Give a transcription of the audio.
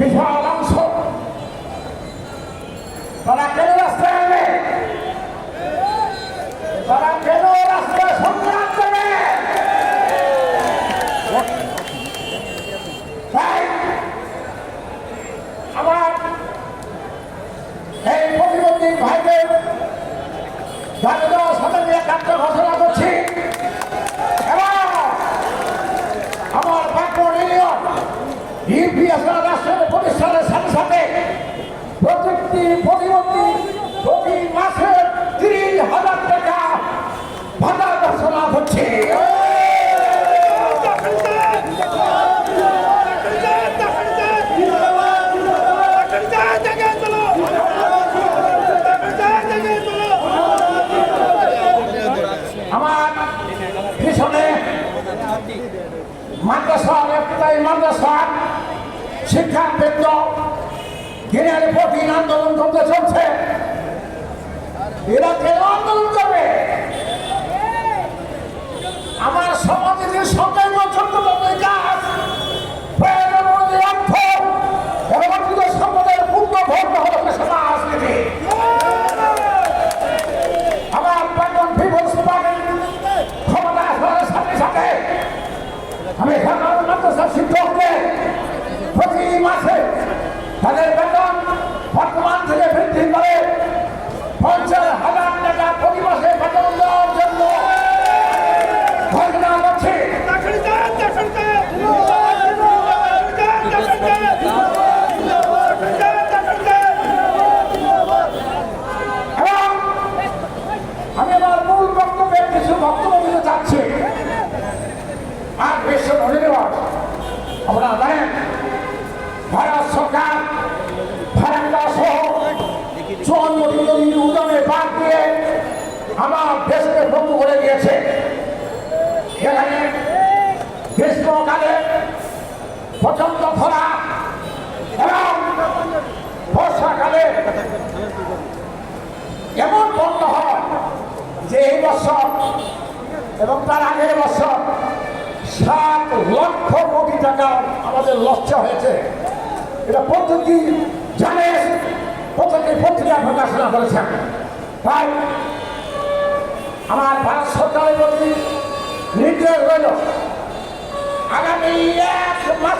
বিশাল অংশ। তারা কেন রাস্তায় আনবে তারা কেন রাস্তায় সংগ্রাম করবে তাই আমার এই প্রতিবন্ধী ভাইদের জাতীয় সাধারণ একাত্ম ঘোষণা করছি এবং আমার বাঁকুড় ইউনিয়ন ইউপিএস রাষ্ট্রের প্রতিষ্ঠানের সাথে সাথে প্রযুক্তি প্রতিবন্ধী প্রতি মাসে তিরিশ হাজার টাকা ভাতা ঘোষণা হচ্ছে। আমার পিছনে মাদ্রাসা একটাই মাদ্রাসা। শিক্ষা কেন্দ্র। দিনের প্রতিদিন আন্দোলন করতে চলছে। এরা কেন আন্দোলন করবে? আমার সমাজের সঙ্গে পছন্দ করতে কাজ সম্পদের পূর্ণ ভোট হলো সমাজনীতি আমার প্রাক্তন পিপলস পার্টির ক্ষমতা আসার সাথে সাথে আমি শিক্ষকদের প্রতি মাসে তাদের বেতন বর্তমান থেকে বৃদ্ধি করে পঞ্চাশ হাজার টাকা প্রতি মাসে বেতন দেওয়ার জন্য ঘোষণা করছি। আমি আমার মূল বক্তব্যের কিছু বক্তব্য দিতে চাচ্ছি। আর বিশ্ব ধন্যবাদ। আপনারা জানেন ভারত উদমে বাদ দিয়ে আমার দেশকে বন্ধু করে দিয়েছে। এখানে গ্রীষ্মকালে প্রচণ্ড খরা এবং বর্ষাকালে এমন বন্ধ হয় যে এই বছর এবং তার আগের বছর সাত লক্ষ কোটি টাকা আমাদের লক্ষ্য হয়েছে। এটা পত্রিকা প্রকাশনা করেছেন তাই আমার ভারত সরকারের প্রতি নির্দেশ রইল। আগামী এক মাসের